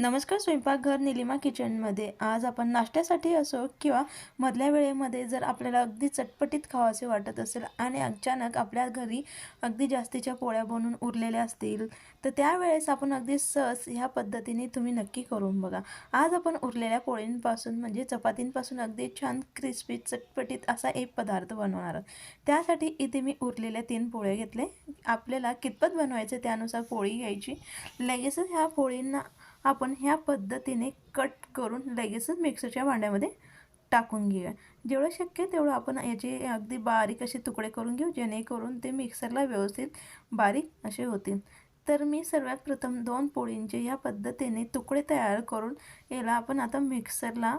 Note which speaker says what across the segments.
Speaker 1: नमस्कार स्वयंपाकघर निलिमा किचनमध्ये. आज आपण नाश्त्यासाठी असो किंवा मधल्या वेळेमध्ये जर आपल्याला अगदी चटपटीत खावासे वाटत असेल आणि अचानक आपल्या घरी अगदी जास्तीच्या पोळ्या बनवून उरलेल्या असतील तर त्यावेळेस आपण अगदी सहज ह्या पद्धतीने तुम्ही नक्की करून बघा. आज आपण उरलेल्या पोळींपासून म्हणजे चपातींपासून अगदी छान क्रिस्पी चटपटीत असा एक पदार्थ बनवणार आहोत. त्यासाठी इथे मी उरलेल्या तीन पोळ्या घेतले. आपल्याला कितपत बनवायचे त्यानुसार पोळी घ्यायची. लगेचच ह्या पोळींना आपण ह्या पद्धतीने कट करून लगेचच मिक्सरच्या भांड्यामध्ये टाकून घेऊया. जेवढं शक्य तेवढं आपण याचे अगदी बारीक असे तुकडे करून घेऊ जेणेकरून ते मिक्सरला व्यवस्थित बारीक असे होतील. तर मी सर्वात प्रथम दोन पोळींचे ह्या पद्धतीने तुकडे तयार करून याला आपण आता मिक्सरला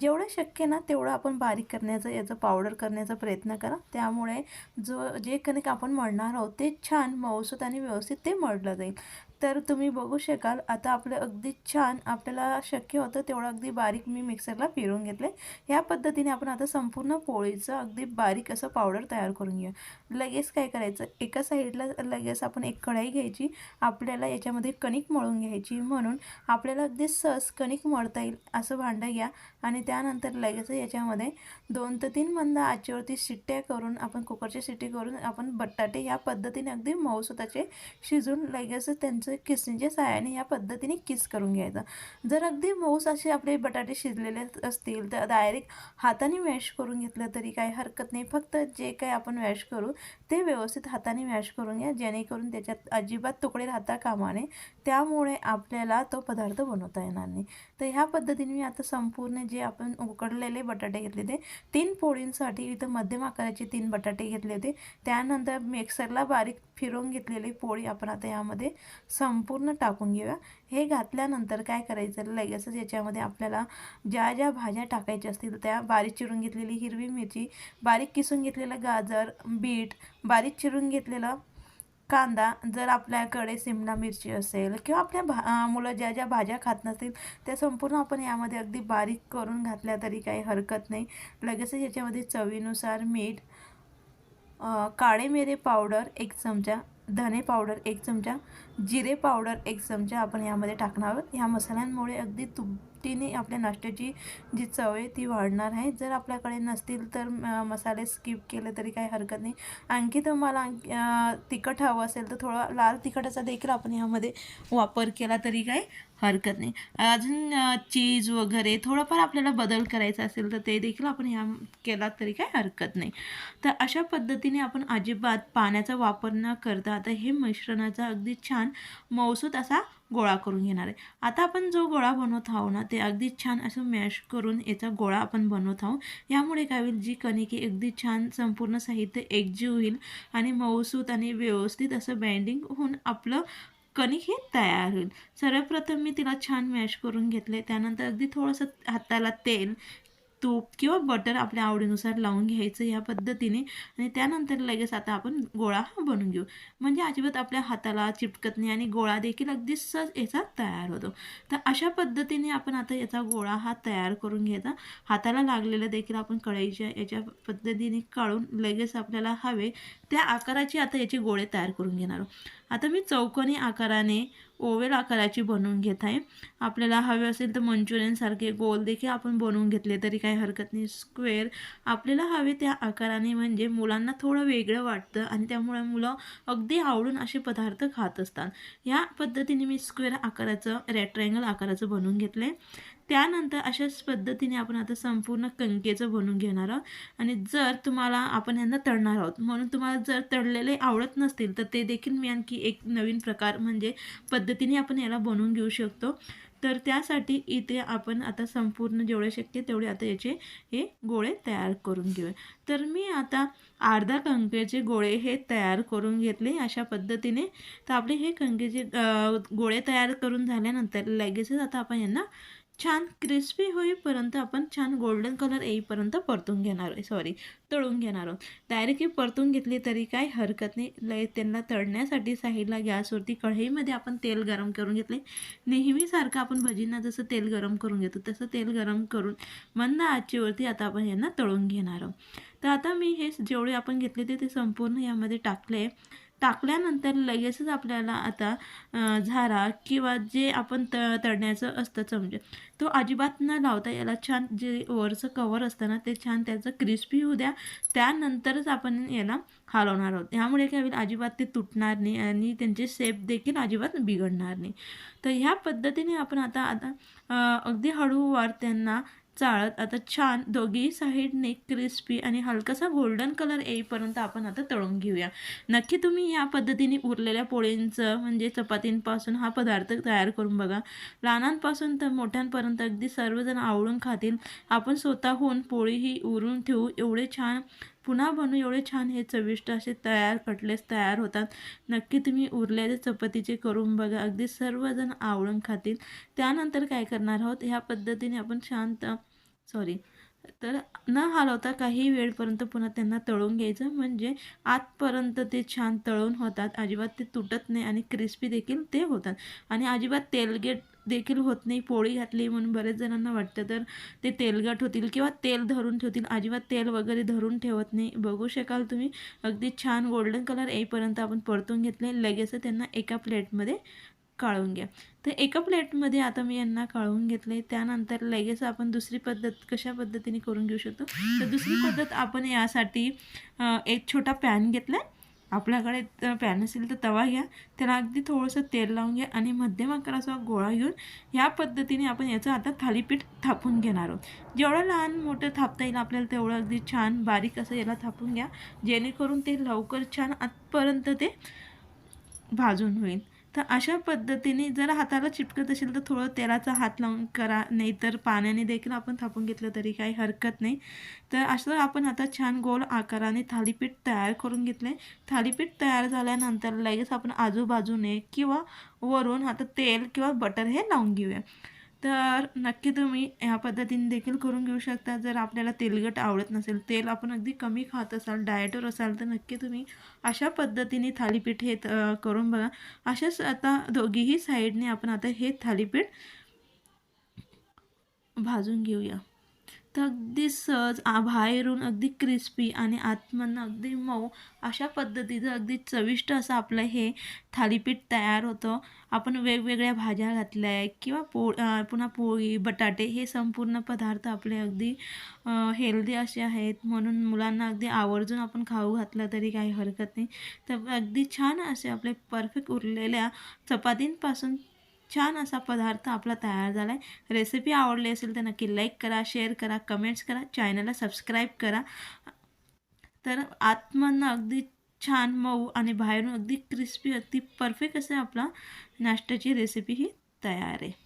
Speaker 1: जेवढं शक्य ना तेवढं आपण बारीक करण्याचा याचं पावडर करण्याचा प्रयत्न करा. त्यामुळे जो जे कणिक आपण मळणार आहोत ते छान मऊसूत आणि व्यवस्थित ते मळलं जाईल. तर तुम्ही बघू शकाल आता आपलं अगदी छान आपल्याला शक्य होतं तेवढं अगदी बारीक मी मिक्सरला फिरून घेतले ह्या पद्धतीने आपण आता संपूर्ण पोळीचं अगदी बारीक असं पावडर तयार करून घेऊ लगेच काय करायचं? एका साईडला लगेच आपण एक कढाई घ्यायची आपल्याला याच्यामध्ये कणिक मळून घ्यायची म्हणून आपल्याला अगदी सहज कणिक मळता येईल असं भांडं घ्या आणि त्यानंतर लगेच याच्यामध्ये दोन ते तीन मंद आचेवरती शिट्ट्या करून आपण कुकरची शिट्टी करून आपण बटाटे ह्या पद्धतीने अगदी मऊसुताचे शिजून लगेच त्यांचं किसणीच्या साहाय्याने या पद्धतीने किस करून घ्यायचं. जर अगदी मऊस असे आपले बटाटे शिजलेले असतील तर डायरेक्ट हाताने मॅश करून घेतलं तरी काही हरकत नाही. फक्त जे काही आपण मॅश करू ते व्यवस्थित हाताने मॅश करून घ्या जेणेकरून त्याच्यात अजिबात तुकडे राहता कामा नये. त्यामुळे आपल्याला तो पदार्थ बनवता येणार नाही. तर ह्या पद्धतीने मी आता संपूर्ण जे आपण उकडलेले बटाटे घेतले ते तीन पोळींसाठी इथं मध्यम आकाराचे तीन बटाटे घेतले होते. त्यानंतर मिक्सरला बारीक फिरवून घेतलेली पोळी आपण आता यामध्ये संपूर्ण टाकून घेऊया. हे घातल्यानंतर काय करायचं? लगेचच याच्यामध्ये आपल्याला ज्या ज्या भाज्या टाकायच्या असतील त्या बारीक चिरून घेतलेली हिरवी मिरची बारीक किसून घेतलेलं गाजर बीट बारीक चिरून घेतलेलं कांदा जर आपल्याकडे सिमला मिरची असेल किंवा आपल्या भा मुलं ज्या ज्या भाज्या खात नसतील त्या संपूर्ण आपण यामध्ये अगदी बारीक करून घातल्या तरी काही हरकत नाही. लगेचच याच्यामध्ये चवीनुसार मीठ काळे मिरे पावडर एक चमचा धने पावडर एक चमचा जिरे पावडर एक चमचा आपण यामध्ये टाकणार आहोत. ह्या मसाल्यांमुळे अगदी तुपटीने आपल्या नाश्त्याची जी चव आहे ती वाढणार आहे. जर आपल्याकडे नसतील तर मसाले स्किप केले तरी काही हरकत नाही. आणखी तुम्हाला तिखट हवं असेल तर थोडा लाल तिखटाचा देखील आपण ह्यामध्ये वापर केला तरी काही हरकत नाही. अजून चीज वगैरे थोडंफार आपल्याला बदल करायचा असेल तर ते देखील आपण ह्या केला तरी काही हरकत नाही. तर अशा पद्धतीने आपण अजिबात पाण्याचा वापर न करता आता हे मिश्रणाचा अगदी छान मौसूत असा गोळा करून घेणार आहे. आता आपण जो गोळा बनवत आहोत ना ते अगदी छान असं मॅश करून याचा गोळा आपण बनवत आहोत. यामुळे काय होईल जी कणिके अगदी छान संपूर्ण साहित्य एकजीव होईल आणि मऊसूत आणि व्यवस्थित असं बँडिंग होऊन आपलं कणिक हे तयार होईल. सर्वप्रथम मी तिला छान मॅश करून घेतले त्यानंतर अगदी थोडंसं हाताला तेल तूप किंवा बटर आपल्या आवडीनुसार लावून घ्यायचं या पद्धतीने आणि त्यानंतर लगेच आता आपण गोळा हा बनवून घेऊ. म्हणजे अजिबात आपल्या हाताला चिपकत नाही आणि गोळा देखील अगदी सहज याचा तयार होतो. तर अशा पद्धतीने आपण आता याचा गोळा हा तयार करून घ्यायचा. हाताला लागलेलं देखील आपण कळायच्या याच्या पद्धतीने काढून लगेच आपल्याला हवे त्या आकाराचे आता याचे गोळे तयार करून घेणार आता मी चौकोनी आकाराने ओवेल आकाराची बनवून घेत आहे. आपल्याला हवे असेल तर मंचुरियनसारखे गोल देखील आपण बनवून घेतले तरी काही हरकत नाही. स्क्वेअर आपल्याला हवे त्या आकाराने म्हणजे मुलांना थोडं वेगळं वाटतं आणि त्यामुळे मुलं अगदी आवडून असे पदार्थ खात असतात. या पद्धतीने मी स्क्वेअर आकाराचं रेक्ट्रँगल आकाराचं बनवून घेतलं आहे त्यानंतर अशाच पद्धतीने आपण आता संपूर्ण कणकेचं बनवून घेणार आहोत. आणि जर तुम्हाला आपण यांना तळणार आहोत म्हणून तुम्हाला जर तळलेले आवडत नसतील तर ते देखील मी आणखी एक नवीन प्रकार म्हणजे पद्धतीने आपण याला बनवून घेऊ शकतो. तर त्यासाठी इथे आपण आता संपूर्ण जेवढे शक्य तेवढे आता याचे हे गोळे तयार करून घेऊया. तर मी आता अर्धा कंकेचे गोळे हे तयार करून घेतले अशा पद्धतीने. तर आपले हे कंकेचे गोळे तयार करून झाल्यानंतर लगेचच आता आपण यांना छान क्रिस्पी होईपर्यंत आपण छान गोल्डन कलर येईपर्यंत परतून घेणार आहे. सॉरी तळून घेणार आहोत. डायरेक्टली परतून घेतली तरी काय हरकत नाही. लय त्यांना तळण्यासाठी साईडला गॅसवरती कढईमध्ये आपण तेल गरम करून घेतले. नेहमीसारखं आपण भजींना जसं तेल गरम करून घेतो तसं तेल गरम करून मंद आचेवरती आता आपण यांना तळून घेणार आहोत. तर आता मी हे जेवढे आपण घेतले ते ते संपूर्ण यामध्ये टाकले टाकल्यानंतर लगेचच आपल्याला आता झारा किंवा जे आपण त तळण्याचं असतं चमचे तो अजिबात न लावता याला छान जे वरचं कवर असतं ना ते छान त्याचं क्रिस्पी होऊ द्या. त्यानंतरच आपण याला हलवणार आहोत. ह्यामुळे काय होईल? अजिबात ते तुटणार नाही आणि त्यांचे शेप देखील अजिबात बिघडणार नाही. तर ह्या पद्धतीने आपण आता आता अगदी हळूवार त्यांना चाळत. आता छान दोघी साईडने क्रिस्पी आणि हलकासा गोल्डन कलर येईपर्यंत आपण आता तळून घेऊया. नक्की तुम्ही या पद्धतीने उरलेल्या पोळींचं म्हणजे चपातींपासून हा पदार्थ तयार करून बघा. लहानांपासून तर मोठ्यांपर्यंत अगदी सर्वजण आवडून खातील. आपण स्वतःहून पोळी ही उरून ठेवू. एवढे छान पुन्हा बनू एवढे छान हे चविष्ट असे तयार कटलेस तयार होतात. नक्की तुम्ही उरलेले चपातीचे करून बघा. अगदी सर्वजण आवडून खातील. त्यानंतर काय करणार आहोत? ह्या पद्धतीने आपण शांत सॉरी तर न हलवता काही वेळपर्यंत पुन्हा त्यांना तळून घ्यायचं. म्हणजे आतपर्यंत ते छान तळून होतात. अजिबात ते तुटत नाही आणि क्रिस्पी देखील ते होतात. आणि अजिबात तेलगेट देखील होत नाही. पोळी घातली म्हणून बरेच जणांना वाटतं तर ते तेलगट होतील किंवा तेल धरून ठेवतील. अजिबात तेल वगैरे धरून ठेवत नाही. बघू शकाल तुम्ही. अगदी छान गोल्डन कलर येईपर्यंत आपण परतून घेतले. लगेच त्यांना एका प्लेटमध्ये काढून घ्या. तर एका प्लेटमध्ये आता मी यांना काढून घेतले. त्यानंतर लगेच आपण दुसरी पद्धत कशा पद्धतीने करून घेऊ शकतो? तर दुसरी पद्धत आपण यासाठी एक छोटा पॅन घेतला आपल्याकडे पॅन असेल तर तवा घ्या. त्याला अगदी थोडंसं तेल लावून घ्या आणि मध्यम आकाराचा गोळा घेऊन ह्या पद्धतीने आपण याचं आता थालीपीठ थापून घेणार आहोत. जेवढं लहान मोठं थापता येईल आपल्याला तेवढं अगदी छान बारीक असं याला थापून घ्या. जेणेकरून ते लवकर छान आतपर्यंत ते भाजून होईल. तर अशा पद्धतीने जर हाताला चिपकत असेल तर थोडं तेलाचा हात लावून करा नाहीतर पाण्याने देखील आपण थापून घेतलं तरी काही हरकत नाही. तर असं आपण आता छान गोल आकाराने थालीपीठ तयार करून घेतलं. आहे थालीपीठ तयार झाल्यानंतर लगेच आपण आजूबाजूने किंवा वरून आता तेल किंवा बटर हे लावून घेऊया. तर नक्की तुम्ही ह्या पद्धतीने देखील करून घेऊ शकता. जर आपल्याला तेलगट आवडत नसेल तेल आपण अगदी कमी खात असाल डाएटवर असाल तर नक्की तुम्ही अशा पद्धतीने थालीपीठ हे करून बघा. अशाच आता दोघीही साईडने आपण आता हे थालीपीठ भाजून घेऊया. तर अगदी सहज आ बाहेरून अगदी क्रिस्पी आणि आतमधनं अगदी मऊ अशा पद्धतीचं अगदी चविष्ट असं आपलं हे थालीपीठ तयार होतं. आपण वेगवेगळ्या भाज्या घातल्या आहे किंवा पो पुन्हा पोळी बटाटे हे संपूर्ण पदार्थ आपले अगदी हेल्दी असे आहेत. म्हणून मुलांना अगदी आवर्जून आपण खाऊ घातलं तरी काही हरकत नाही. तर अगदी छान असे आपले परफेक्ट उरलेल्या चपातींपासून छान असा पदार्थ आपला तयार झाला आहे रेसिपी आवडली असेल तर नक्की लाईक करा शेअर करा कमेंट्स करा चॅनलला सबस्क्राईब करा. तर आतमधनं अगदी छान मऊ आणि बाहेरून अगदी क्रिस्पी अगदी परफेक्ट असे आपला नाश्त्याची रेसिपी ही तयार आहे.